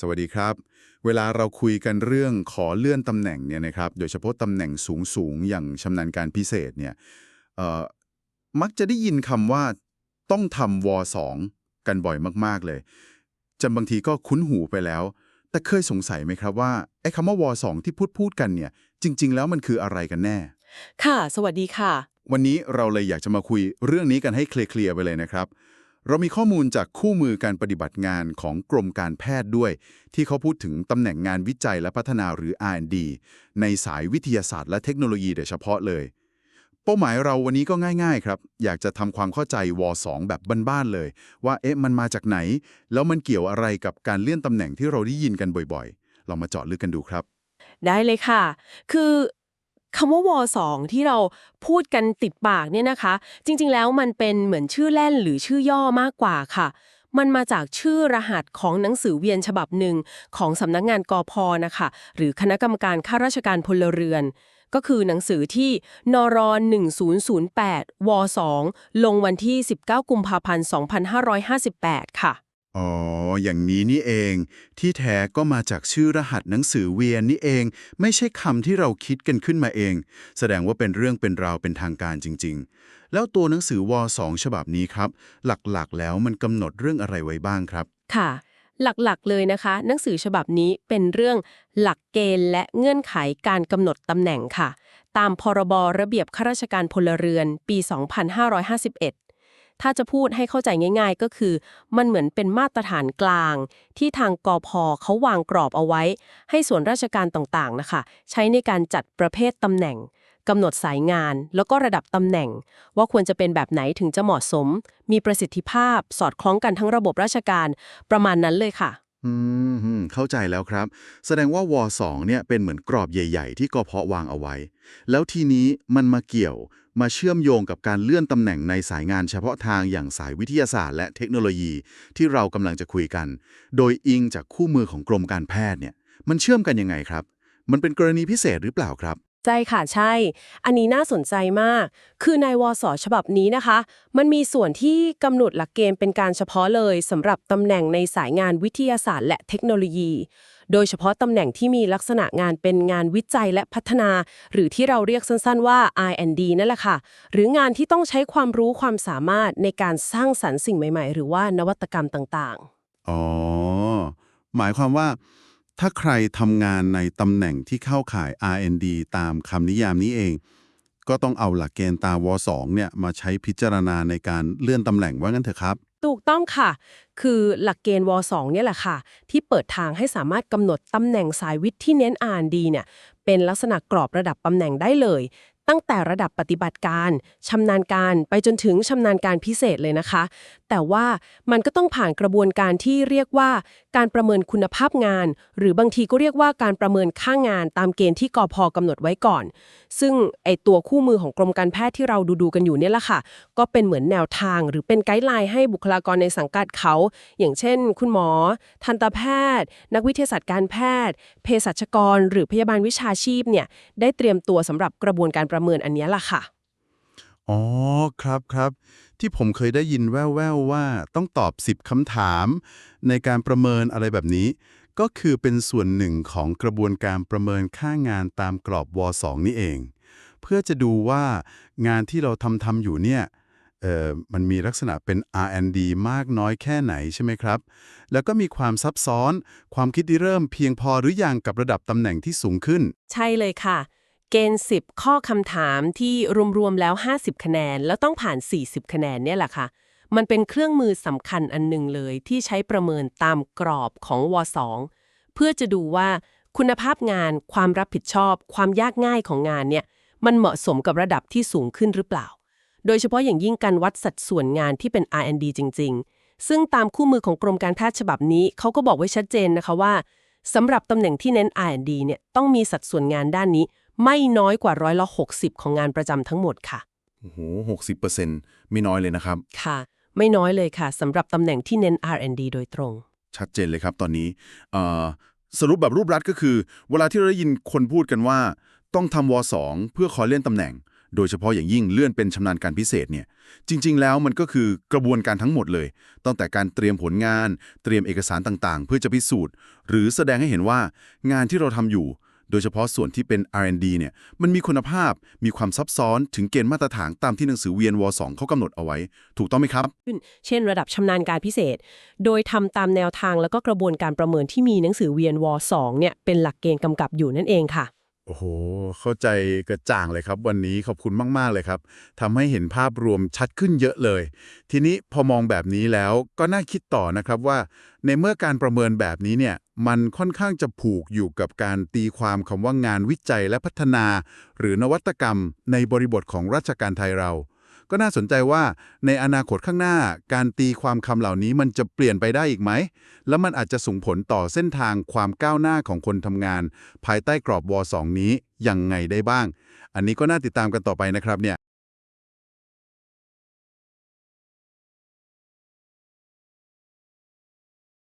สวัสดีครับ เวลาเราคุยกันเรื่องขอเลื่อนตำแหน่งเนี่ยนะครับ โดยเฉพาะตำแหน่งสูงสูงๆอย่างชำนาญการพิเศษเนี่ยเอ่อมักจะได้ยินคำว่าต้องทำวสองกันบ่อยมากๆเลยจนบางทีก็คุ้นหูไปแล้ว แต่เคยสงสัยไหมครับว่าไอ้คำว่าวสองที่พูดพูดกันเนี่ยจริง ๆ แล้วมันคืออะไรกันแน่ ค่ะ สวัสดีค่ะ วันนี้เราเลยอยากจะมาคุยเรื่องนี้กันให้เคลียร์ๆไปเลยนะครับ เรามีข้อมูลจากคู่มือการปฏิบัติงานของกรมการแพทย์ด้วย ที่เขาพูดถึงตำแหน่งงานวิจัยและพัฒนาหรือ R&D ในสายวิทยาศาสตร์และเทคโนโลยีโดยเฉพาะเลย เป้าหมายเราวันนี้ก็ง่ายๆครับ อยากจะทำความเข้าใจว2แบบบ้านๆเลย ว่าเอ๊ะมันมาจากไหน แล้วมันเกี่ยวอะไรกับการเลื่อนตำแหน่งที่เราได้ยินกันบ่อยๆ เรามาเจาะลึกกันดูครับได้เลยค่ะ คือ คำว่าวสองที่เราพูดกันติดปากเนี่ยนะคะ จริงๆ แล้วมันเป็นเหมือนชื่อเล่นหรือชื่อย่อมากกว่าค่ะ มันมาจากชื่อรหัสของหนังสือเวียนฉบับหนึ่งของสำนักงานกอพนะคะ หรือคณะกรรมการข้าราชการพลเรือน ก็คือหนังสือที่นร1008ว2ลงวันที่ 19 กุมภาพันธ์ 2558 ค่ะ อ๋อ อย่างนี้นี่เอง ที่แท้ก็มาจากชื่อรหัสหนังสือเวียนนี่เอง ไม่ใช่คำที่เราคิดกันขึ้นมาเอง แสดงว่าเป็นเรื่องเป็นราวเป็นทางการจริง ๆ แล้วตัวหนังสือว2ฉบับนี้ครับ หลักๆ แล้วมันกำหนดเรื่องอะไรไว้บ้างครับ ค่ะ หลักๆ เลยนะคะ หนังสือฉบับนี้เป็นเรื่องหลักเกณฑ์และเงื่อนไขการกำหนดตำแหน่งค่ะ ตามพรบระเบียบข้าราชการพลเรือนปี 2551 ถ้าจะพูดให้เข้าใจง่าย ๆ ก็คือ มันเหมือนเป็นมาตรฐานกลาง ที่ทางกอพเขาวางกรอบเอาไว้ ให้ส่วนราชการต่างๆนะคะ ใช้ในการจัดประเภทตำแหน่งกำหนดสายงาน แล้วก็ระดับตำแหน่ง ว่าควรจะเป็นแบบไหนถึงจะเหมาะสม มีประสิทธิภาพ สอดคล้องกันทั้งระบบราชการประมาณนั้นเลยค่ะ อืม เข้าใจแล้วครับ แสดงว่าว2เนี่ยเป็นเหมือนกรอบใหญ่ ๆ ที่กพวางเอาไว้ แล้วทีนี้มันมาเกี่ยว มาเชื่อมโยงกับการเลื่อนตำแหน่งในสายงานเฉพาะทางอย่างสายวิทยาศาสตร์และเทคโนโลยีที่เรากำลังจะคุยกัน โดยอิงจากคู่มือของกรมการแพทย์เนี่ยมันเชื่อมกันยังไงครับ มันเป็นกรณีพิเศษหรือเปล่าครับ ช่ค่ะใช่ อันนี้น่าสนใจมาก คือในวสฉบับนี้นะคะ มันมีส่วนที่กำหนดหลักเกณฑ์เป็นการเฉพาะเลยสำหรับตำแหน่งในสายงานวิทยาศาสตร์ และเทคโนโลยี โดยเฉพาะตำแหน่งที่มีลักษณะงานเป็นงานวิจัยและพัฒนา หรือที่เราเรียกสั้นๆว่า R&D นั่นแหละค่ะ หรืองานที่ต้องใช้ความรู้ความสามารถในการสร้างสรรค์สิ่งใหม่ ๆ หรือว่านวัตกรรมต่างๆ อ๋อ หมายความว่า ถ้าใครทำงานในตำแหน่งที่เข้าข่าย R&D ตามคำนิยามนี้เอง ก็ต้องเอาหลักเกณฑ์ตาว2เนี่ยมาใช้พิจารณาในการเลื่อนตำแหน่งว่างั้นเถอะครับ ถูกต้องค่ะ คือหลักเกณฑ์ว2เนี่ยแหละค่ะ ที่เปิดทางให้สามารถกำหนดตำแหน่งสายวิทย์ที่เน้น R&D เนี่ยเป็นลักษณะกรอบระดับตำแหน่งได้เลย ตั้งแต่ระดับปฏิบัติการชำนาญการไปจนถึงชำนาญการพิเศษเลยนะคะแต่ว่ามันก็ต้องผ่านกระบวนการที่เรียกว่าการประเมินคุณภาพงาน หรือบางทีก็เรียกว่าการประเมินค่างานตามเกณฑ์ที่กอพกำหนดไว้ก่อน ซึ่งไอตัวคู่มือของกรมการแพทย์ที่เราดูดูๆกันอยู่เนี่ยแหละค่ะ ก็เป็นเหมือนแนวทาง หรือเป็นไกด์ไลน์ให้บุคลากรในสังกัดเขา อย่างเช่น คุณหมอ ทันตแพทย์ นักวิทยาศาสตร์การแพทย์ เภสัชกร หรือพยาบาลวิชาชีพเนี่ยได้เตรียมตัวสำหรับกระบวนการประเมินอันนี้ล่ะค่ะ อ๋อครับครับที่ผมเคยได้ยินแว่วๆว่าต้องตอบ 10คำถาม ในการประเมินอะไรแบบนี้ ก็คือเป็นส่วนหนึ่งของกระบวนการประเมินค่างานตามกรอบว2นี่เอง เพื่อจะดูว่างานที่เราทำทำอยู่เนี่ยเอ่อมันมีลักษณะเป็น R&D มากน้อยแค่ไหนใช่ไหมครับ แล้วก็มีความซับซ้อน ความคิดที่เริ่มเพียงพอหรืออยังกับระดับตำแหน่งที่สูงขึ้น ใช่เลยค่ะ เกณฑ์ 10 ข้อคำถามที่รวมๆแล้ว 50 คะแนน แล้วต้องผ่าน 40 คะแนนเนี่ยแหละค่ะ มันเป็นเครื่องมือสำคัญอันหนึ่งเลยที่ใช้ประเมินตามกรอบของว 2 เพื่อจะดูว่าคุณภาพงาน ความรับผิดชอบ ความยากง่ายของงานเนี่ย มันเหมาะสมกับระดับที่สูงขึ้นหรือเปล่า โดยเฉพาะอย่างยิ่งการวัดสัดส่วนงานที่เป็น R&D จริง ๆ ซึ่งตามคู่มือของกรมการแพทย์ฉบับนี้เขาก็บอกไว้ชัดเจนนะคะว่าสำหรับตำแหน่งที่เน้น R&D เนี่ยต้องมีสัดส่วนงานด้านนี้ ไม่น้อยกว่าร้อยละ60 ของงานประจำทั้งหมดค่ะ โอ้โหหกสิบเปอร์เซ็นต์ไม่น้อยเลยนะครับ ค่ะ ไม่น้อยเลยค่ะสำหรับตำแหน่งที่เน้น R&D โดยตรง ชัดเจนเลยครับตอนนี้เอ่อสรุปแบบรูปรัดก็คือ เวลาที่เราได้ยินคนพูดกันว่า ต้องทำวสองเพื่อขอเลื่อนตำแหน่ง โดยเฉพาะอย่างยิ่งเลื่อนเป็นชำนาญการพิเศษเนี่ย จริง ๆ แล้วมันก็คือกระบวนการทั้งหมดเลย ตั้งแต่การเตรียมผลงาน เตรียมเอกสารต่างๆ เพื่อจะพิสูจน์ หรือแสดงให้เห็นว่างานที่เราทำอยู่ โดยเฉพาะส่วนที่เป็น R&D เนี่ยมันมีคุณภาพมีความซับซ้อนถึงเกณฑ์มาตรฐานตามที่หนังสือ VNW 2เขากำหนดเอาไว้ ถูกต้องไหมครับขึ้นเช่น ระดับชำนาญการพิเศษ โดยทำตามแนวทางแล้วก็กระบวนการประเมินที่มีหนังสือเวียนว2เนี่ยเป็นหลักเกณฑ์กำกับอยู่นั่นเองค่ะโอ้โห เข้าใจกระจ่างเลยครับวันนี้ขอบคุณมาก ๆ เลยครับทำให้เห็นภาพรวมชัดขึ้นเยอะเลย ทีนี้พอมองแบบนี้แล้วก็น่าคิดต่อนะครับว่า ในเมื่อการประเมินแบบนี้เนี่ย มันค่อนข้างจะผูกอยู่กับการตีความคำว่างานวิจัยและพัฒนา หรือนวัตกรรมในบริบทของราชการไทยเรา ก็น่าสนใจว่าในอนาคตข้างหน้า การตีความคำเหล่านี้มันจะเปลี่ยนไปได้อีกไหม แล้วมันอาจจะส่งผลต่อเส้นทางความก้าวหน้าของคนทำงาน ภายใต้กรอบว2นี้ยังไงได้บ้าง อันนี้ก็น่าติดตามกันต่อไปนะครับเนี่ย